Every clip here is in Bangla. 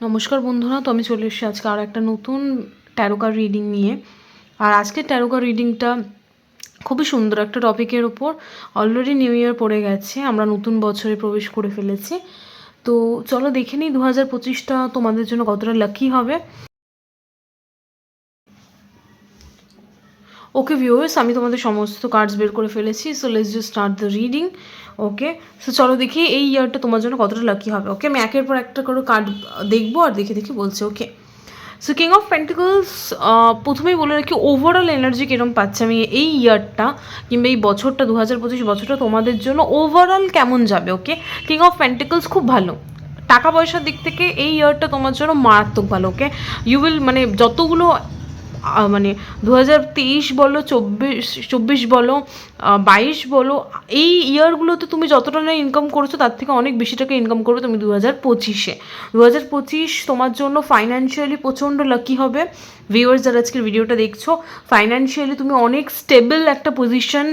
নমস্কার বন্ধুরা, তো আমি চলে এসেছি আজকে আর একটা নতুন ট্যারোকার রিডিং নিয়ে। আর আজকের ট্যারোকার রিডিংটা খুবই সুন্দর একটা টপিকের ওপর অলরেডি নিউ ইয়ার পড়ে গেছে, আমরা নতুন বছরে প্রবেশ করে ফেলেছি। তো চলো দেখে নিই দু হাজার পঁচিশটা তোমাদের জন্য কতটা লাকি হবে। ওকে ভিউয়ার্স আমি তোমাদের সমস্ত কার্ডস বের করে ফেলেছি so let's just start the reading okay so চলো দেখি এই ইয়ারটা তোমার জন্য কতটা লাকি হবে ওকে আমি একের পর একটা করে কার্ড দেখব আর দেখে দেখে বলছি okay so king of pentacles প্রথমেই বলে রাখি ওভারঅল এনার্জি কীরকম পাচ্ছে? আমি এই ইয়ারটা কিংবা এই বছরটা দু হাজার পঁচিশ বছরটা তোমাদের জন্য ওভারঅল কেমন যাবে ওকে কিং অফ পেন্টিকলস খুব ভালো। টাকা পয়সার দিক থেকে এই ইয়ারটা তোমার জন্য মারাত্মক ভালো ওকে ইউ উইল মানে যতগুলো মানে দু হাজার তেইশ বলো, চব্বিশ চব্বিশ বলো বাইশ বলো, এই ইয়ারগুলোতে তুমি যতটা না ইনকাম করেছ, তার থেকে অনেক বেশি টাকা ইনকাম করবে তুমি দু হাজার পঁচিশে। দু হাজার পঁচিশ তোমার জন্য ফাইন্যান্সিয়ালি প্রচণ্ড লাকি হবে। ভিউয়ার্স যারা আজকের ভিডিওটা দেখছ ফাইন্যান্সিয়ালি তুমি অনেক স্টেবল একটা পজিশন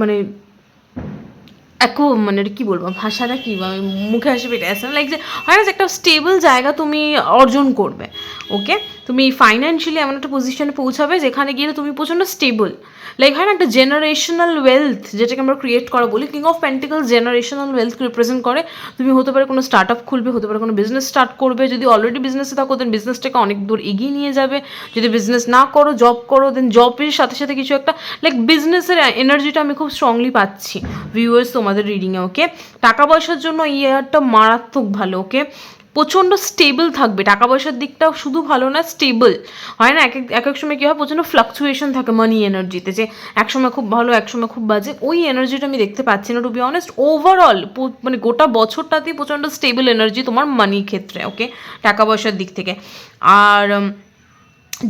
মানে একো মানে কি বলব, ভাষাটা কি আমি মুখে আসে পেটে আসে লাইক যে হয় না একটা স্টেবল জায়গা তুমি অর্জন করবে ওকে তুমি ফাইন্যান্সিয়ালি এমন একটা পজিশনে পৌঁছাবে যেখানে গিয়ে তুমি প্রচণ্ড স্টেবল লাইক হয় না, একটা জেনারেশনাল ওয়েলথ যেটাকে আমরা ক্রিয়েট করা বলি king of pentacle generational wealth represent করে, তুমি হতে পারে কোনো স্টার্ট আপ খুলবে, হতে পারে কোনো বিজনেস স্টার্ট করবে, যদি অলরেডি বিজনেসে থাকো দেন বিজনেসটাকে অনেক দূর এগিয়ে নিয়ে যাবে। যদি বিজনেস না করো জব করো দেন জবের সাথে সাথে কিছু একটা লাইক বিজনেসের এনার্জিটা আমি খুব স্ট্রংলি পাচ্ছি। ভিউয়ার্স তোমাদের রিডিংয়ে ওকে টাকা পয়সার জন্য ইয়ারটা মারাত্মক ভালো ওকে প্রচণ্ড স্টেবল থাকবে। টাকা পয়সার দিকটাও শুধু ভালো না স্টেবল হয় না? এক এক সময় কী হয়? প্রচণ্ড ফ্লাকচুয়েশন থাকে মানি এনার্জিতে যে এক সময় খুব ভালো, এক সময় খুব বাজে। ওই এনার্জিটা আমি দেখতে পাচ্ছি না টু বি অনেস্ট ওভারঅল মানে গোটা বছরটাতেই প্রচণ্ড স্টেবল এনার্জি তোমার মানি ক্ষেত্রে ওকে টাকা পয়সার দিক থেকে। আর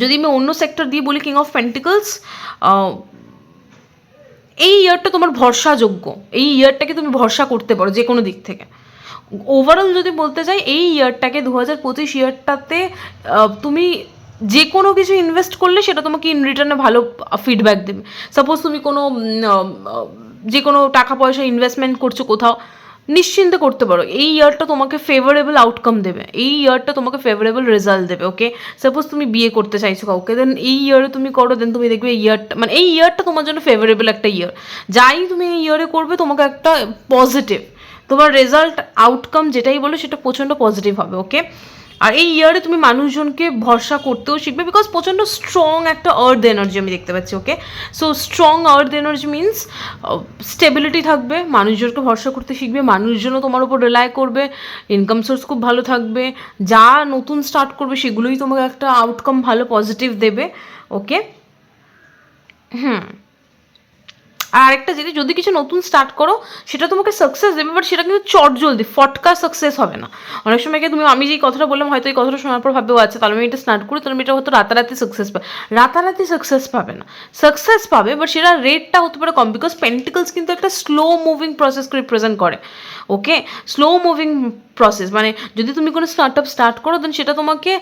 যদি আমি অন্য সেক্টর দিয়ে বলি কিং অফ পেন্টিকলস এই ইয়ারটা তোমার ভরসাযোগ্য। এই ইয়ারটাকে তুমি ভরসা করতে পারো যে কোনো দিক থেকে। ওভারঅল যদি বলতে চাই এই ইয়ারটাকে দু হাজার পঁচিশ ইয়ারটাতে তুমি যে কোনো কিছু ইনভেস্ট করলে সেটা তোমাকে ইন রিটার্নে ভালো ফিডব্যাক দেবে। সাপোজ তুমি কোনো যে কোনো টাকা পয়সা ইনভেস্টমেন্ট করছ কোথাও, নিশ্চিন্তে করতে পারো। এই ইয়ারটা তোমাকে ফেভারেবল আউটকাম দেবে। এই ইয়ারটা তোমাকে ফেভারেবল রেজাল্ট দেবে ওকে সাপোজ তুমি বিয়ে করতে চাইছো কাউকে দেন এই ইয়ারে তুমি করো দেন তুমি দেখবে এই ইয়ারটা মানে এই ইয়ারটা তোমার জন্য ফেভারেবল একটা ইয়ার যাই তুমি এই ইয়ারে করবে, তোমাকে একটা পজিটিভ তোমার রেজাল্ট আউটকাম যেটাই বলো সেটা প্রচণ্ড পজিটিভ হবে ওকে আর এই ইয়ারে তুমি মানুষজনকে ভরসা করতেও শিখবে বিকজ প্রচণ্ড স্ট্রং একটা আর্থ এনার্জি আমি দেখতে পাচ্ছি okay so strong earth energy means stability থাকবে, মানুষজনকে ভরসা করতে শিখবে, মানুষজনও তোমার উপর রিলাই করবে ইনকাম সোর্স খুব ভালো থাকবে, যা নতুন স্টার্ট করবে সেগুলোই তোমাকে একটা আউটকাম ভালো পজিটিভ দেবে ওকে হুম। আর একটা জিনিস, যদি কিছু নতুন স্টার্ট করো, সেটা তোমাকে সাকসেস দেবে বাট সেটা কিন্তু চট জলদি ফটকা সাকসেস হবে না। অনেক সময় তুমি, আমি যেই কথাটা বললাম, হয়তো এই কথাটা শোনার পর ভাবেও আছে তাহলে আমি এটা স্টার্ট করি, তাহলে এটা হয়তো রাতারাতি সাকসেস পাবে রাতারাতি সাকসেস পাবে না। সাকসেস পাবে বাট সেটা রেটটা হতে পারে কম বিকজ পেন্টিকলস কিন্তু একটা স্লো মুভিং প্রসেসকে রিপ্রেজেন্ট করে। ওকে স্লো মুভিং প্রসেস মানে যদি তুমি কোনো স্টার্ট আপ স্টার্ট করো দেন সেটা তোমাকে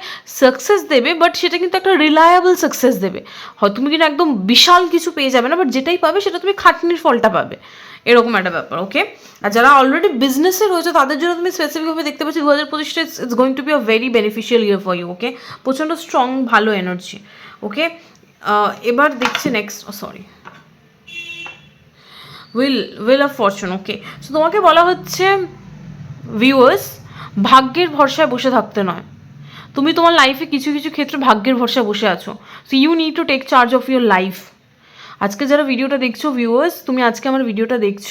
সাকসেস দেবে বাট সেটা কিন্তু একটা রিলায়েবল সাকসেস দেবে। হয় তুমি কিন্তু একদম বিশাল কিছু পেয়ে যাবে না বাট যেটাই পাবে সেটা তুমি খাটনির ফলটা পাবে। এরকম একটা ব্যাপার ওকে আর যারা অলরেডি বিজনেসে রয়েছে, তাদের জন্য তুমি স্পেসিফিকভাবে দেখতে পাচ্ছি দু হাজার পঁচিশটা it's going to be a very beneficial year for you okay প্রচণ্ড স্ট্রং ভালো এনার্জি ওকে এবার দেখছি next sorry wheel wheel of fortune okay so তোমাকে বলা হচ্ছে ভিউয়ার্স ভাগ্যের ভরসায় বসে থাকতে নয়। তুমি তোমার লাইফে কিছু কিছু ক্ষেত্রে ভাগ্যের ভরসায় বসে আছো। So you need to take charge of your life আজকে যারা ভিডিওটা দেখছ ভিউয়ার্স তুমি আজকে আমার ভিডিওটা দেখছ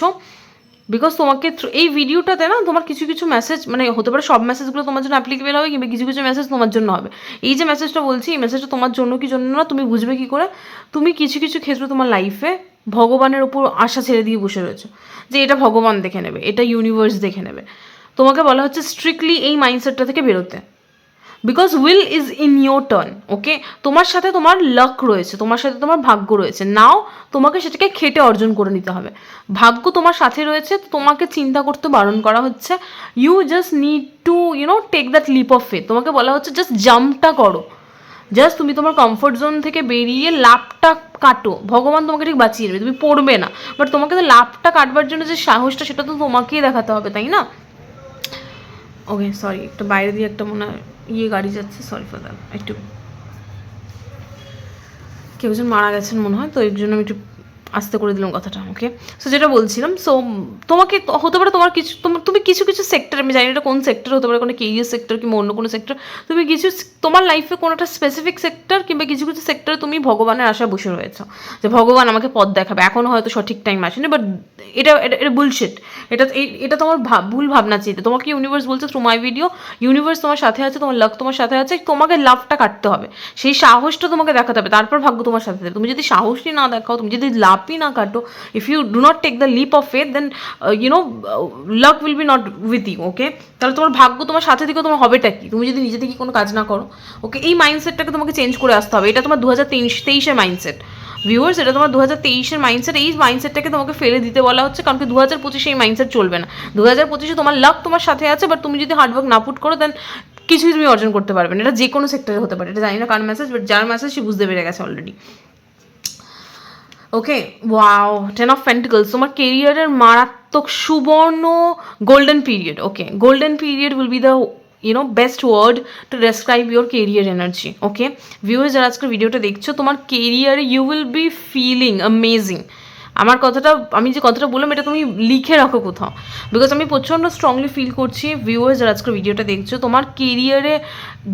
বিকজ তোমাকে এই ভিডিওটাতে না, তোমার কিছু কিছু মেসেজ মানে হতে পারে সব মেসেজগুলো তোমার জন্য অ্যাপ্লিকেবল হবে, কিংবা কিছু কিছু মেসেজ তোমার জন্য হবে। এই যে মেসেজটা বলছি, এই মেসেজটা তোমার জন্য কি জন্য না, তুমি বুঝবে কি করে? তুমি কিছু কিছু ক্ষেত্রে তোমার লাইফে ভগবানের উপর আশা ছেড়ে দিয়ে বসে রয়েছে যে এটা ভগবান দেখে নেবে, এটা ইউনিভার্স দেখে নেবে। তোমাকে বলা হচ্ছে স্ট্রিক্টলি এই মাইন্ডসেটটা থেকে বেরোতে। Because wheel is in your turn okay তোমার সাথে তোমার লাক রয়েছে, তোমার সাথে তোমার ভাগ্য রয়েছে। নাও তোমাকে সেটাকে খেটে অর্জন করে নিতে হবে। ভাগ্য তোমার সাথে রয়েছে, তোমাকে চিন্তা করতে বারণ করা হচ্ছে। You just need to you know take that leap of faith তোমাকে বলা হচ্ছে জাস্ট জাম্পটা করো। জাস্ট তুমি তোমার কমফোর্ট জোন থেকে বেরিয়ে লাভটা কাটো। ভগবান তোমাকে ঠিক বাঁচিয়ে দেবে, তুমি পড়বে না। বাট তোমাকে তো লাভটা কাটবার জন্য যে সাহসটা, সেটা তো তোমাকেই দেখাতে হবে, তাই না? ওকে সরি একটু বাইরে দিয়ে একটা মনে হয় ইয়ে গাড়ি যাচ্ছে সরি দ্যাট একটু। কেউ যেন মারা গেছেন মনে হয়, তো এর জন্য আমি একটু আস্তে করে দিলাম কথাটা ওকে সো যেটা বলছিলাম সো তোমাকে হতে পারে তোমার কিছু, তোমার, তুমি কিছু কিছু সেক্টর আমি জানি এটা কোন সেক্টর হতে পারে কোনো কেরিয়ার সেক্টর কিংবা অন্য কোনো সেক্টর তুমি কিছু তোমার লাইফে কোনো একটা স্পেসিফিক সেক্টর কিংবা কিছু কিছু সেক্টরে তুমি ভগবানের আশায় বসে রয়েছো। যে ভগবান আমাকে পথ দেখাবে এখনও হয়তো সঠিক টাইম আসেনি বাট এটা এটা বুলশিট এটা এটা তোমার ভুল ভাবনা চিন্তা। তোমাকে ইউনিভার্স বলছে থ্রু মাই ভিডিও ইউনিভার্স তোমার সাথে আছে, তোমার লাভ তোমার সাথে আছে, তোমাকে লাভটা কাটতে হবে। সেই সাহসটা তোমাকে দেখাতে হবে, তারপর ভাগ্য তোমার সাথে তুমি যদি সাহসই না দেখাও, তুমি যদি লাভই না কাটো if you do not take the leap of faith then you know luck will be not with okay তাহলে তোমার ভাগ্য তোমার সাথে থেকে তোমার হবেটা কি? তুমি যদি নিজে থেকে কোনো কাজ না করো ওকে এই মাইন্ডসেটটাকে তোমাকে চেঞ্জ করে আসতে হবে। এটা তোমার দু হাজার তেইশ, তেইশের মাইন্ডসেট ভিউয়ার্স এটা তোমার দু হাজার তেইশের মাইন্ডসেট এই মাইন্ডসেটটাকে তোমাকে ফেলে দিতে বলা হচ্ছে, কারণ কি দু হাজার পঁচিশে এই মাইন্ডসেট চলবে না। দু হাজার পঁচিশে তোমার লাক তোমার সাথে আছে বাট তুমি যদি হার্ডওয়ার্ক না পুট করো দেন কিছুই তুমি অর্জন করতে পারবে না। এটা যে কোনো সেক্টরে হতে পারে। এটা জানি না কার মেসেজ বাট যার মেসেজ সে বুঝতে পেরে গেছে already okay wow ten of pentacles তোমার কেরিয়ারের মারাত্মক সুবর্ণ golden period okay golden period will be the you know best word to describe your career energy okay viewers যারা আজকের ভিডিওটা দেখছ, তোমার কেরিয়ারে you will be feeling amazing আমার কথাটা, আমি যে কথাটা বললাম, এটা তুমি লিখে রাখো কোথাও। বিকজ আমি প্রচণ্ড স্ট্রংলি ফিল করছি ভিউয়ার্স যারা আজকের ভিডিওটা দেখছ, তোমার কেরিয়ারে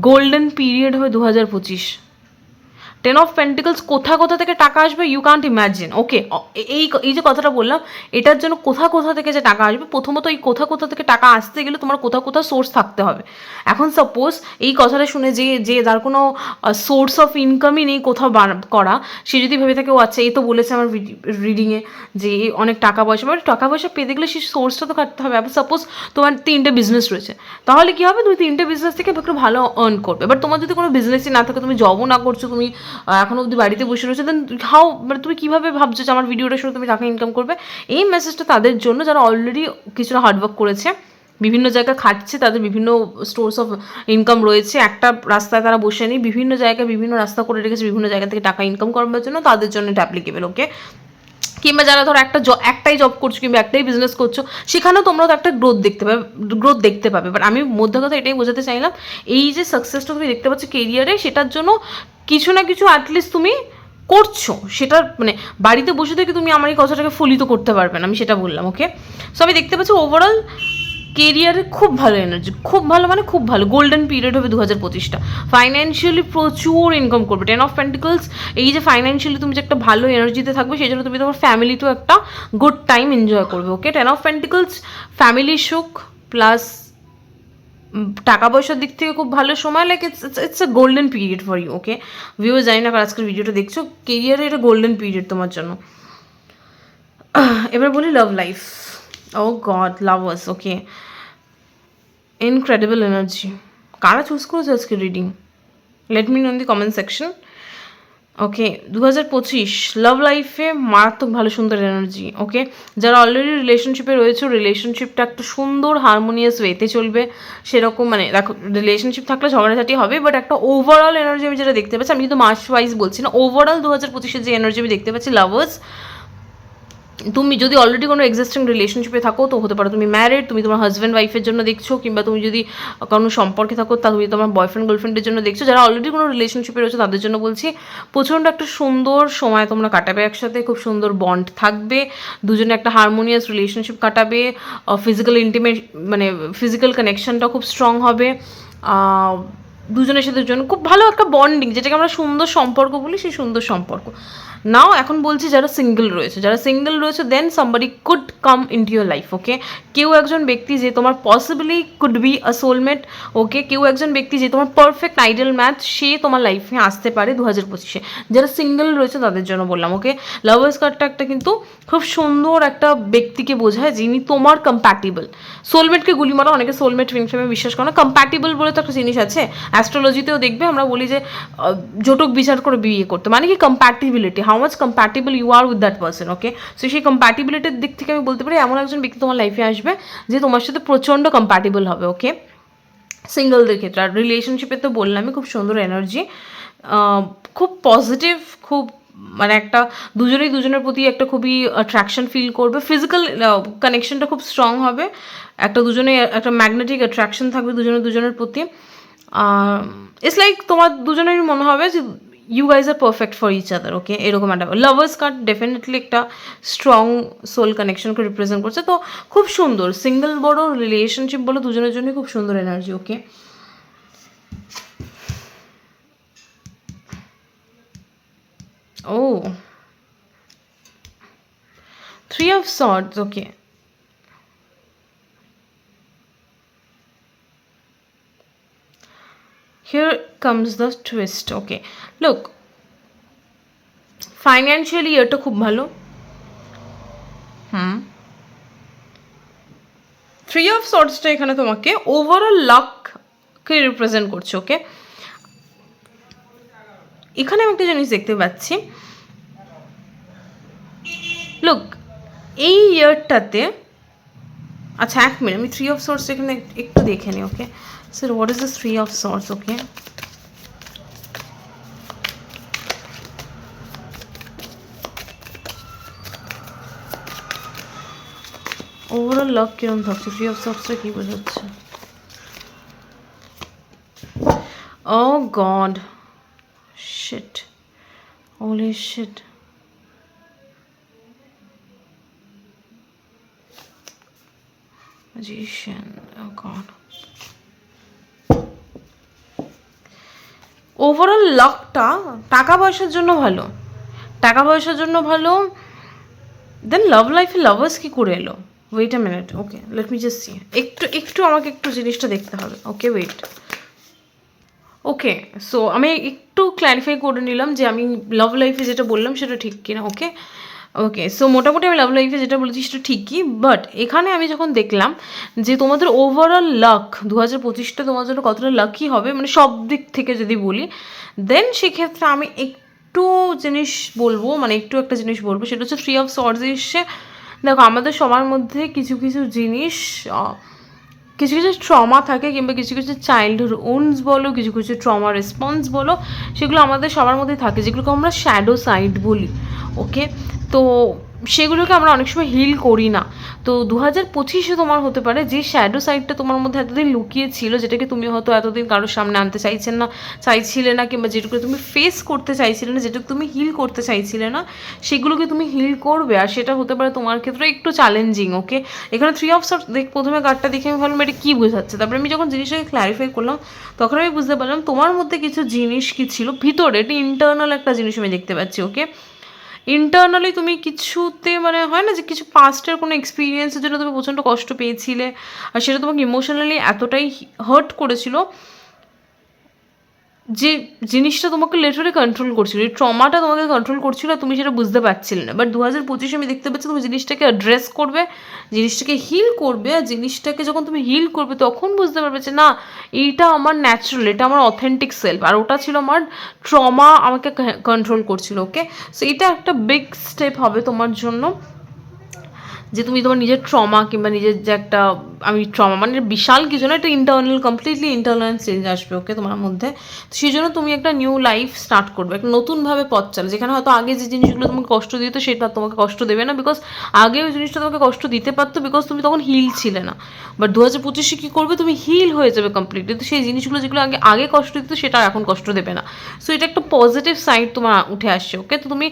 গোল্ডেন পিরিয়ড হবে দু হাজার পঁচিশ। টেন অফ পেন্টিকলস কোথা কোথা থেকে টাকা আসবে? ইউ কান্ট ইম্যাজিন ওকে এই এই যে কথাটা বললাম, এটার জন্য কোথা কোথা থেকে যে টাকা আসবে? প্রথমত এই কোথা কোথা থেকে টাকা আসতে গেলে তোমার কোথা কোথা সোর্স থাকতে হবে। এখন সাপোজ এই কথাটা শুনে যে যে যার কোনো সোর্স অফ ইনকামই নেই কোথাও করা, সে যদি ভেবে থাকে, ও আচ্ছা এই তো বলেছে আমার রিডিংয়ে যে অনেক টাকা পয়সা। মানে টাকা পয়সা পেতে গেলে সেই সোর্সটা তো কাটতে হবে। আবার সাপোজ তোমার তিনটে বিজনেস রয়েছে, তাহলে কী হবে? তুমি তিনটে বিজনেস থেকে একটু ভালো আর্ন করবে। বাট তোমার যদি কোনো বিজনেসই না থাকে, তুমি জবও না করছ, তুমি আহ, এখনও অবধি বাড়িতে বসে রয়েছো দেন হাউ মানে তুমি কীভাবে ভাবছ যে আমার ভিডিওটা শুনে তুমি টাকা ইনকাম করবে? এই মেসেজটা তাদের জন্য যারা অলরেডি কিছুটা হার্ডওয়ার্ক করেছে বিভিন্ন জায়গায় খাটছে তাদের বিভিন্ন সোর্স অফ ইনকাম রয়েছে একটা রাস্তায় তারা বসে নেই বিভিন্ন জায়গায় বিভিন্ন রাস্তা করে রেখেছে বিভিন্ন জায়গা থেকে টাকা ইনকাম করবার জন্য তাদের জন্য এটা অ্যাপ্লিকেবল ওকে কিংবা যারা ধরো একটা একটাই জব করছ কিংবা একটাই বিজনেস করছ সেখানেও তোমরা তো একটা গ্রোথ দেখতে পাবে গ্রোথ দেখতে পাবে। বাট আমি মধ্যে কথা এটাই বোঝাতে চাইলাম এই যে সাকসেসটা তুমি দেখতে পাচ্ছ কেরিয়ারে সেটার জন্য কিছু না কিছু অ্যাটলিস্ট তুমি করছ। সেটা মানে বাড়িতে বসে থেকে তুমি আমার এই কথাটাকে ফলিত করতে পারবে না, আমি সেটা বললাম ওকে সো আমি দেখতে পাচ্ছি ওভারঅল কেরিয়ারে খুব ভালো এনার্জি খুব ভালো মানে খুব ভালো গোল্ডেন পিরিয়ড হবে দু হাজার পঁচিশটা। ফাইন্যান্সিয়ালি প্রচুর ইনকাম করবে টেন অফ পেন্টিকলস এই যে ফাইন্যান্সিয়ালি তুমি যে একটা ভালো এনার্জিতে থাকবে, সেই জন্য তুমি তোমার ফ্যামিলিতেও একটা গুড টাইম এনজয় করবে okay ten of pentacles family সুখ প্লাস টাকা পয়সার দিক থেকে খুব ভালো সময় লাগে it's a golden period for you okay view জানি না কার আজকের ভিডিওটা দেখছ কেরিয়ারে এটা গোল্ডেন পিরিয়ড তোমার জন্য। এবার বলি love life oh god lovers okay incredible energy কারা চুজ করেছে আজকে reading let me know in the comment section okay দু হাজার পঁচিশ লাভ লাইফে মারাত্মক ভালো, সুন্দর এনার্জি ওকে যারা অলরেডি রিলেশনশিপে রয়েছে রিলেশনশিপটা একটা সুন্দর হারমোনিয়াস ওয়েতে চলবে, সেরকম মানে দেখো রিলেশনশিপ থাকলে ঝগড়াঝাটি হবে বাট একটা ওভারঅল এনার্জি আমি যেটা দেখতে পাচ্ছি, আমি কিন্তু মাস ওয়াইজ বলছি না ওভারঅল দু হাজার পঁচিশের যে এনার্জি আমি দেখতে পাচ্ছি লাভার্স তুমি যদি অলরেডি কোনো এক্সিস্টিং রিলেশনশিপে থাকো, তো হতে পারো তুমি ম্যারিড তুমি তোমার হাজব্যান্ড ওয়াইফের জন্য দেখছ, কিংবা তুমি যদি কোনো সম্পর্কে থাকো, তা তুমি তোমার বয়ফ্রেন্ড গার্লফ্রেন্ডের জন্য দেখছ। যারা অলরেডি কোনো রিলেশনশিপে রয়েছে, তাদের জন্য বলছি, প্রচণ্ড একটা সুন্দর সময় তোমরা কাটাবে একসাথে, খুব সুন্দর বন্ড থাকবে, দুজনে একটা হারমোনিয়াস রিলেশনশিপ কাটাবে ফিজিক্যাল ইন্টিমেট মানে ফিজিক্যাল কানেকশনটা খুব স্ট্রং হবে দুজনের সাথে দুজন, খুব ভালো একটা বন্ডিং যেটাকে আমরা সুন্দর সম্পর্ক বলি, সেই সুন্দর সম্পর্ক। নাও এখন বলছি যারা সিঙ্গেল রয়েছে। যারা সিঙ্গেল রয়েছে then somebody could come in to life okay কেউ একজন ব্যক্তি যে তোমার possibly could be a soulmate okay কেউ একজন ব্যক্তি যে তোমার পারফেক্ট আইডিয়াল ম্যাচ সে তোমার লাইফে আসতে পারে দু হাজার পঁচিশে। যারা সিঙ্গেল রয়েছে, তাদের জন্য বললাম ওকে লাভার্স কার্ডটা একটা কিন্তু খুব সুন্দর একটা ব্যক্তিকে বোঝায়, যিনি তোমার কম্প্যাটিবল সোলমেটকে গুলি মারা, অনেকে সোলমেট ফিল্মে বিশ্বাস করে না। কম্প্যাটিবল বলে তো একটা জিনিস আছে। অ্যাস্ট্রোলজিতেও দেখবে, আমরা বলি যে জটক বিচার করে বিয়ে করতে। মানে কি? Compatibility how much compatible you are with that person okay so সেই কম্প্যাটিবিলিটির দিক থেকে আমি বলতে পারি, এমন একজন ব্যক্তি তোমার লাইফে আসবে যে তোমার সাথে প্রচণ্ড কম্প্যাটিবল হবে ওকে সিঙ্গেলদের ক্ষেত্রে, আর রিলেশনশিপে তো বললামই, খুব সুন্দর এনার্জি খুব পজিটিভ খুব মানে একটা দুজনেই দুজনের প্রতি একটা খুবই অ্যাট্রাকশন ফিল করবে। ফিজিক্যাল কানেকশনটা খুব স্ট্রং হবে, একটা দুজনে একটা ম্যাগনেটিক অ্যাট্রাকশন থাকবে দুজনের দুজনের প্রতি। ইটস লাইক তোমার দুজনেরই মনে হবে যে you guys are perfect for each other okay এরকম একটা লাভার্স কার্ড ডেফিনেটলি একটা স্ট্রং সোল কানেকশনকে রিপ্রেজেন্ট করছে। তো খুব সুন্দর সিঙ্গেল বড় রিলেশনশিপ বলো দুজনের জন্যই খুব সুন্দর energy okay O three of swords okay here comes the twist, okay. Look financially এটা খুব ভালো। হুম। থ্রি অফ সর্টসটা এখানে তোমাকে ওভারঅল লাককে রিপ্রেজেন্ট করছে ওকে এখানে আমি একটা জিনিস দেখতে পাচ্ছি। লুক এই ইয়ারটাতে আচ্ছা এক মিনিট আমি থ্রি অফ সোর্স এখানে একটু দেখে নিই okay sir what is the three of swords okay overall love কিরম থাকছে থ্রি অফ সোর্সটা কি বোঝাচ্ছে ও god shit holy shit magician. Oh god. Overall লকটা টাকা পয়সার জন্য ভালো। টাকা পয়সার জন্য ভালো দেন লাভ লাইফে লাভার্স কী করে এলো? Wait a minute okay let me just see একটু একটু আমাকে একটু জিনিসটা দেখতে হবে। ওকে ওয়েট ওকে সো আমি একটু ক্ল্যারিফাই করে নিলাম যে আমি লাভ লাইফে যেটা বললাম সেটা ঠিক কিনা ওকে ওকে সো মোটামুটি আমি লাভ লাইফে যেটা বলেছি সেটা ঠিকই বাট এখানে আমি যখন দেখলাম যে তোমাদের ওভারঅল লাক দু হাজার পঁচিশটা তোমার জন্য কতটা লাকি হবে মানে সব দিক থেকে যদি বলি দেন সেক্ষেত্রে আমি একটু জিনিস বলব মানে একটু একটা জিনিস বলব, সেটা হচ্ছে থ্রি অফ সর্জ এসে, দেখো আমাদের সবার মধ্যে কিছু কিছু জিনিস কিছু কিছু ট্রমা থাকে কিংবা কিছু কিছু চাইল্ডহুড ওনস বলো, কিছু কিছু ট্রমা রেসপন্স বলো, সেগুলো আমাদের সবার মধ্যে থাকে, যেগুলোকে আমরা শ্যাডো সাইড বলি ওকে তো সেগুলোকে আমরা অনেক সময় হিল করি না। তো দু হাজার পঁচিশে তোমার হতে পারে যে শ্যাডো সাইডটা তোমার মধ্যে এতদিন লুকিয়ে ছিল যেটাকে তুমি হয়তো এতদিন কারোর সামনে আনতে চাইছেন না, চাইছিলে না, কিংবা যেটুকু তুমি ফেস করতে চাইছিলে না, যেটুকু তুমি হিল করতে চাইছিলে না, সেগুলোকে তুমি হিল করবে। আর সেটা হতে পারে তোমার ক্ষেত্রে একটু চ্যালেঞ্জিং ওকে এখানে থ্রি অফ সর্ট দেখ, প্রথমে কার্ডটা দেখে আমি ভাবলাম এটা কী বোঝাচ্ছে? তারপরে আমি যখন জিনিসটাকে ক্ল্যারিফাই করলাম, তখন আমি বুঝতে পারলাম তোমার মধ্যে কিছু জিনিস কি ছিল? ভিতরে, এটা ইন্টারনাল একটা জিনিস আমি দেখতে পাচ্ছি ওকে ইন্টারনালি তুমি কিছুতে মানে হয় না যে কিছু পাস্টের কোনো এক্সপিরিয়েন্সের জন্য তুমি প্রচণ্ড কষ্ট পেয়েছিলে, আর সেটা তোমাকে ইমোশনালি এতটাই হার্ট করেছিল যে জিনিসটা তোমাকে লেটারে কন্ট্রোল করছিল এই ট্রমাটা তোমাকে কন্ট্রোল করছিল, তুমি সেটা বুঝতে পারছিলে না। বাট দু হাজার পঁচিশে আমি দেখতে পাচ্ছি তুমি জিনিসটাকে অ্যাড্রেস করবে, জিনিসটাকে হিল করবে, আর জিনিসটাকে যখন তুমি হিল করবে, তখন বুঝতে পারবে যে, না, এইটা আমার ন্যাচারাল এটা আমার অথেন্টিক সেলফ আর ওটা ছিল আমার ট্রমা আমাকে কন্ট্রোল করছিল। ওকে সো এটা একটা বিগ স্টেপ হবে তোমার জন্য। যে তুমি তোমার নিজের ট্রমা কিংবা নিজের যে একটা, আমি ট্রমা মানে বিশাল কিছু না, একটা ইন্টারনাল কমপ্লিটলি ইন্টারনাল চেঞ্জ আসবে ওকে তোমার মধ্যে? তো সেই জন্য তুমি একটা নিউ লাইফ স্টার্ট করবে, একটা নতুনভাবে পথ চালো। যেখানে হয়তো আগে যে জিনিসগুলো তোমাকে কষ্ট দিত, সেটা তোমাকে কষ্ট দেবে না বিকজ আগে ওই জিনিসটা তোমাকে কষ্ট দিতে পারতো বিকজ তুমি তখন হিল ছিলে না। বাট দু হাজার পঁচিশে কী করবে? তুমি হিল হয়ে যাবে কমপ্লিটলি তো সেই জিনিসগুলো যেগুলো আগে আগে কষ্ট দিত, সেটা এখন কষ্ট দেবে না। সো এটা একটা পজিটিভ সাইড তোমার উঠে আসছে ওকে তো তুমি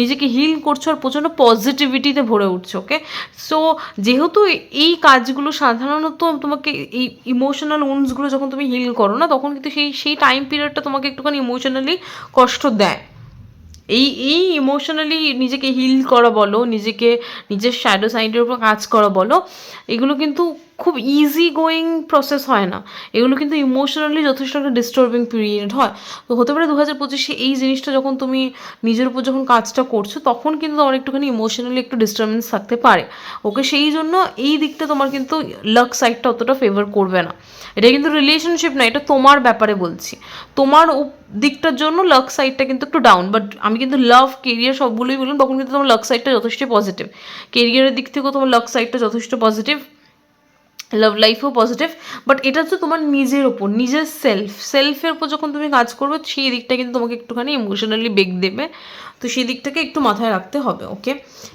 নিজেকে হিল করছ আর প্রচণ্ড পজিটিভিটিতে ভরে উঠছো ওকে সো যেহেতু এই কাজগুলো সাধারণত তোমাকে এই ইমোশনাল উন্সগুলো যখন তুমি হিল করো না, তখন কিন্তু সেই সেই টাইম পিরিয়ডটা তোমাকে একটুখানি ইমোশনালি কষ্ট দেয়। এই এই ইমোশনালি নিজেকে হিল করা বলো, নিজেকে, নিজের শ্যাডো সাইডের উপর কাজ করা বলো, এগুলো কিন্তু খুব ইজি গোয়িং প্রসেস হয় না। এগুলো কিন্তু ইমোশনালি যথেষ্ট একটা ডিস্টার্বিং পিরিয়ড হয়। তো হতে পারে দু হাজার পঁচিশে এই জিনিসটা যখন তুমি নিজের উপর যখন কাজটা করছ, তখন কিন্তু তোমার একটুখানি ইমোশনালি একটু ডিস্টার্বেন্স থাকতে পারে। ওকে, সেই জন্য এই দিকটা তোমার কিন্তু লাক সাইডটা অতটা ফেভার করবে না। এটা কিন্তু রিলেশনশিপ না, এটা তোমার ব্যাপারে বলছি। তোমার দিকটার জন্য লাক সাইডটা কিন্তু একটু ডাউন বাট আমি কিন্তু লাভ কেরিয়ার সবগুলোই বললাম, তখন কিন্তু তোমার লাক সাইডটা যথেষ্ট পজিটিভ কেরিয়ারের দিক থেকেও তোমার লাক সাইডটা যথেষ্ট পজিটিভ লাভ লাইফও পজিটিভ বাট এটা তো তোমার নিজের ওপর নিজের সেলফ সেলফের ওপর যখন তুমি কাজ করবে, সেই দিকটা কিন্তু তোমাকে একটুখানি ইমোশনালি বেগ দেবে। তো সেই দিকটাকে একটু মাথায় রাখতে হবে ওকে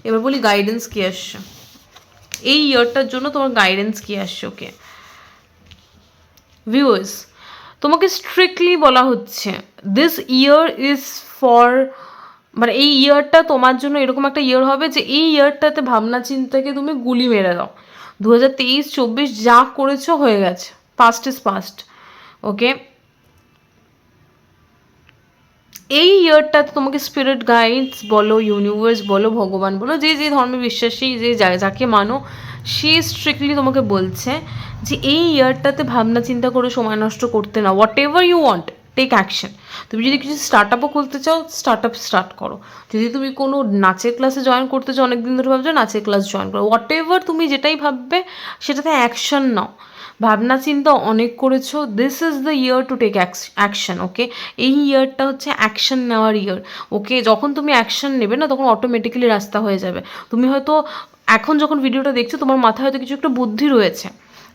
এবার বলি গাইডেন্স কী আসছে। এই ইয়ারটার জন্য তোমার গাইডেন্স কী আসছে ওকে ভিউয়ার্স তোমাকে স্ট্রিক্টলি বলা হচ্ছে দিস ইয়ার ইজ ফর মানে এই ইয়ারটা তোমার জন্য এরকম একটা ইয়ার হবে যে এই ইয়ারটাতে ভাবনা চিন্তাকে তুমি গুলি মেরে দাও। দু হাজার তেইশ, চব্বিশ যা করেছ হয়ে গেছে। পাস্ট ইজ পাস্ট ওকে এই ইয়ারটাতে তোমাকে স্পিরিট গাইডস বলো ইউনিভার্স বলো, ভগবান বলো, যে যে ধর্মে বিশ্বাসী, যে যাকে মানো, সে স্ট্রিক্টলি তোমাকে বলছে যে এই ইয়ারটাতে ভাবনা চিন্তা করে সময় নষ্ট করতে না। Whatever you want take action তুমি যদি কিছু স্টার্ট আপও খুলতে চাও স্টার্ট আপ স্টার্ট করো। যদি তুমি কোনো নাচের ক্লাসে জয়েন করতে চাও অনেক দিন ধরে ভাবছ নাচের ক্লাস জয়েন করো হোয়াট এভার তুমি যেটাই ভাববে, সেটাতে অ্যাকশন নাও। ভাবনা চিন্তা অনেক করেছ this is the year to take action okay এই ইয়ারটা হচ্ছে অ্যাকশন নেওয়ার ইয়ার ওকে, যখন তুমি অ্যাকশন নেবে না, তখন অটোমেটিক্যালি রাস্তা হয়ে যাবে। তুমি হয়তো এখন যখন ভিডিওটা দেখছ, তোমার মাথায় হয়তো কিছু একটা বুদ্ধি রয়েছে।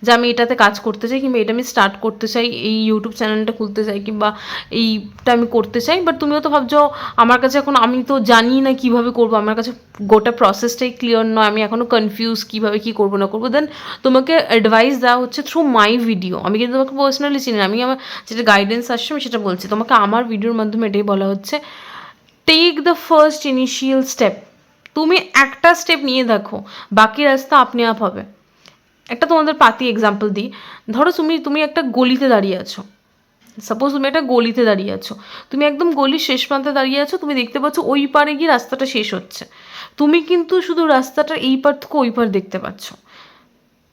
যে আমি এটাতে কাজ করতে চাই কিংবা এটা আমি স্টার্ট করতে চাই, এই ইউটিউব চ্যানেলটা খুলতে চাই কিংবা এইটা আমি করতে চাই বাট তুমিও তো ভাবছ আমার কাছে এখন আমি তো জানি না কীভাবে করব, আমার কাছে গোটা প্রসেসটাই ক্লিয়ার নয়, আমি এখনও কনফিউজ কীভাবে কী করব, না করব। দেন তোমাকে অ্যাডভাইস দেওয়া হচ্ছে থ্রু মাই ভিডিও আমি কিন্তু তোমাকে পার্সোনালি চিনি না, আমি আমার যেটা গাইডেন্স আসছে আমি সেটা বলছি। তোমাকে আমার ভিডিওর মাধ্যমে এটাই বলা হচ্ছে take the first initial step তুমি একটা স্টেপ নিয়ে দেখো, বাকি রাস্তা আপনি আপ হবে। একটা তোমাদের পাতি এক্সাম্পল দিই। ধরো তুমি তুমি একটা গলিতে দাঁড়িয়ে আছো। সাপোজ তুমি একটা গলিতে দাঁড়িয়ে আছো। তুমি একদম গলির শেষ প্রান্তে দাঁড়িয়ে আছো, তুমি দেখতে পাচ্ছ ওই পারে গিয়ে রাস্তাটা শেষ হচ্ছে। তুমি কিন্তু শুধু রাস্তাটার এই পার থেকে ওই পার দেখতে পাচ্ছ।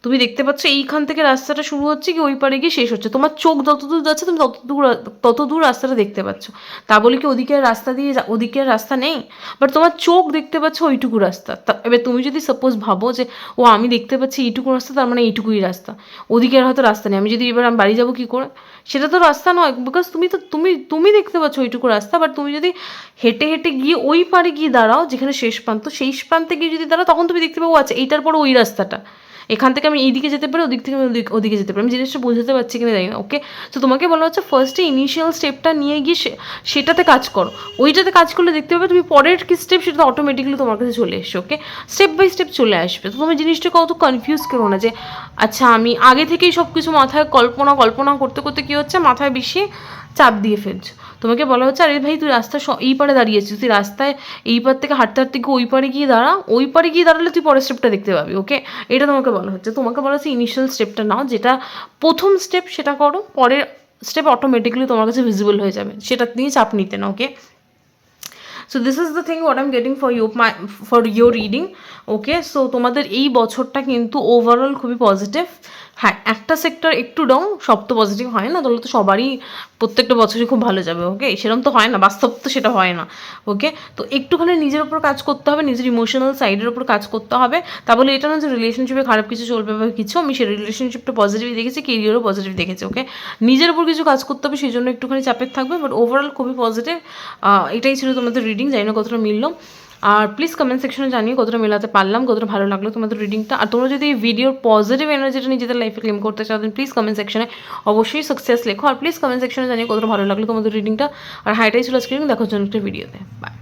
তুমি দেখতে পাচ্ছ এইখান থেকে রাস্তাটা শুরু হচ্ছে কি ওই পারে গিয়ে শেষ হচ্ছে। তোমার চোখ যত দূর যাচ্ছে, তুমি তত দূর তত দূর রাস্তাটা দেখতে পাচ্ছ। তা বলে কি ওদিকের রাস্তা দিয়ে ওদিকের রাস্তা নেই? বাট তোমার চোখ দেখতে পাচ্ছ ওইটুকু রাস্তা। এবার তুমি যদি সাপোজ ভাবো যে, ও, আমি দেখতে পাচ্ছি এইটুকু রাস্তা, তার মানে এইটুকুই রাস্তা। ওদিকে আর হয়তো রাস্তা নেই। আমি যদি এবার আমি বাড়ি যাব কী করে? সেটা তো রাস্তা নয় বিকজ তুমি তো, তুমি তুমি দেখতে পাচ্ছ ওইটুকু রাস্তা। বাট তুমি যদি হেঁটে হেঁটে গিয়ে ওই পারে গিয়ে দাঁড়াও, যেখানে শেষ প্রান্ত সেই প্রান্তে গিয়ে যদি দাঁড়াও, তখন তুমি দেখতে পাবো আচ্ছা এইটার পর ওই রাস্তাটা। এখান থেকে আমি এইদিকে যেতে পারি, ওদিক থেকে আমি ওদিকে যেতে পারি। আমি জিনিসটা বোঝাতে পারছি কিনা জানি না ওকে তো তোমাকে বলা হচ্ছে ফার্স্টে ইনিশিয়াল স্টেপটা নিয়ে গিয়ে সেটাতে কাজ করো। ওইটাতে কাজ করলে দেখতে পাবে তুমি পরের কি স্টেপ সেটা অটোমেটিকলি তোমার কাছে চলে এসছে ওকে স্টেপ বাই স্টেপ চলে আসবে। তো তুমি জিনিসটাকে অত কনফিউজ করো না যে আচ্ছা আমি আগে থেকেই সব কিছু মাথায় কল্পনা কল্পনা করতে করতে কী হচ্ছে? মাথায় বেশি চাপ দিয়ে ফেলছো। তোমাকে বলা হচ্ছে, আরে ভাই, তুই রাস্তা এই পারে দাঁড়িয়েছিস তুই রাস্তায় এই পার থেকে হাঁটতে হাঁটতে গিয়ে ওই পারে গিয়ে দাঁড়া, ওই পারে গিয়ে দাঁড়ালে তুই পরের স্টেপটা দেখতে পাবি ওকে এটা তোমাকে বলা হচ্ছে। তোমাকে বলা হচ্ছে ইনিশিয়াল স্টেপটা নাও, যেটা প্রথম স্টেপ সেটা করো, পরের স্টেপ অটোমেটিক্যালি তোমার কাছে ভিজিবল হয়ে যাবে। সেটা নিয়ে চাপ নিতে না okay so this is the thing what I am getting for you my for your reading okay so তোমাদের এই বছরটা কিন্তু ওভারঅল খুবই পজিটিভ হ্যাঁ একটা সেক্টর একটু ডাউন সব তো পজিটিভ হয় না, তাহলে তো সবারই প্রত্যেকটা বছরই খুব ভালো যাবে ওকে সেরকম তো হয় না, বাস্তব তো সেটা হয় না ওকে তো একটুখানি নিজের উপর কাজ করতে হবে, নিজের ইমোশনাল সাইডের উপর কাজ করতে হবে, তা বলে এটা না যে রিলেশনশিপে খারাপ কিছু চলবে বা কিছু, আমি সেই রিলেশনশিপটা পজিটিভ দেখেছি কেরিয়ারও পজিটিভ দেখেছি ওকে নিজের উপর কিছু কাজ করতে হবে, সেই জন্য একটুখানি চাপের থাকবে বাট ওভারঅল খুবই পজিটিভ এটাই ছিল তোমাদের রিডিং জানি না কতটা মিললো। আর প্লিজ কমেন্ট সেকশনে জানিয়ে কতটা মেলাতে পারলাম, কতটা ভালো লাগল তোমাদের রিডিংটা আর তোমরা যদি এই ভিডিওর পজিটিভ এনার্জিটা নিজেদের লাইফে ক্লেম করতে চাও দেন প্লিজ কমেন্ট সেকশনে অবশ্যই সাকসেস লেখো। আর প্লিজ কমেন্ট সেকশনে জানিয়ে কতটা ভালো লাগল তোমাদের রিডিংটা আর হাইটাই ছিল স্ক্রিন দেখো জন্য একটা ভিডিওতে বাই